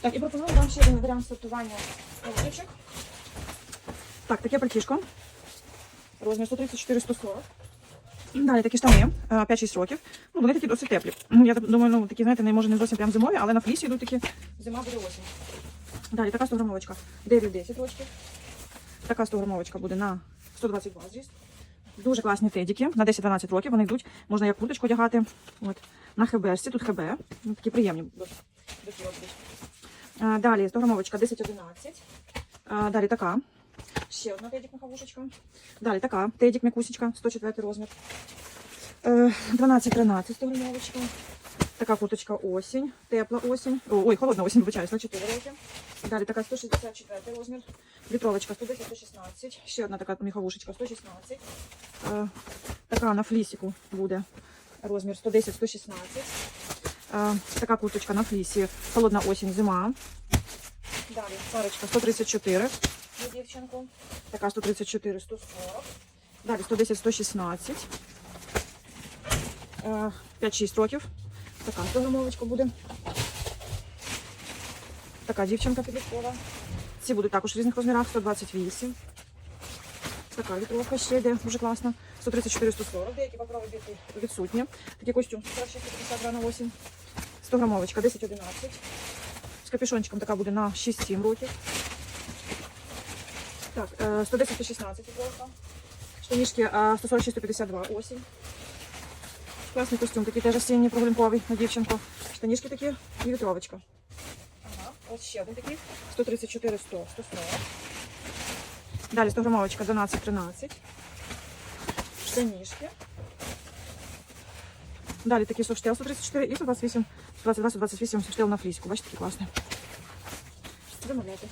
Так, і пропоную вам ще один варіант сортування колодочок. Так, таке пальтішко. Розмір 134-140. Далі такі штани, е, 5-6 років. Ну, вони такі досить теплі. Ну, Я думаю, ну такі, знаєте, не може не зовсім прям зимові, але на флісі йдуть такі зима буде осінь. Далі така 100 грамовочка 9-10 років. Така 100 грамовочка буде на 122 зріст. Дуже класні тедіки на 10-12 років. Вони йдуть, можна як курточку одягати. От. На хебешці, тут хеб. Ну, такі приємні. розмір. А, Далі 100 грамовочка 10-11. Далі така. Ще одна тедік маховушечка. Далі така. Тедік м'якусечка, 104 розмір. Е, 12-13 100 грамовочка. Така курточка осінь, тепла осінь. Ой, холодна осінь, вибачаюсь, на 4 роки. Далі така 164 розмір. Літровочка 110-116. Ще одна така міховушечка 116. Е, така на флісіку буде розмір 110-116. Е, така курточка на флісі. Холодна осінь, зима. Далі парочка 134 для дівчинку. Така 134, 140. Далі 110, 116. Е, 5-6 років. Така 100 грамовочка буде. Така дівчинка підліткова. Ці будуть також в різних розмірах 128. Така вітровка ще йде, дуже класна. 134, 140. Деякі покрови відсутні. Такий костюм 46-50 на осінь. 100 грамовочка 10-11. З капюшончиком така буде на 6-7 років. Так, е, 110-16 вітровка. Штанішки е, 146-52 осінь. Класний костюм, такий теж осінній прогулянковий на дівчинку. Штанішки такі і вітровочка. Ось ще один такий. 134, 100, 140. Далі 100 грамовочка 12, 13. Штанішки. Далі такий софтел 134 і 128, 122, 128 софтел на фліску. Бачите, такий класний. Замовляйте.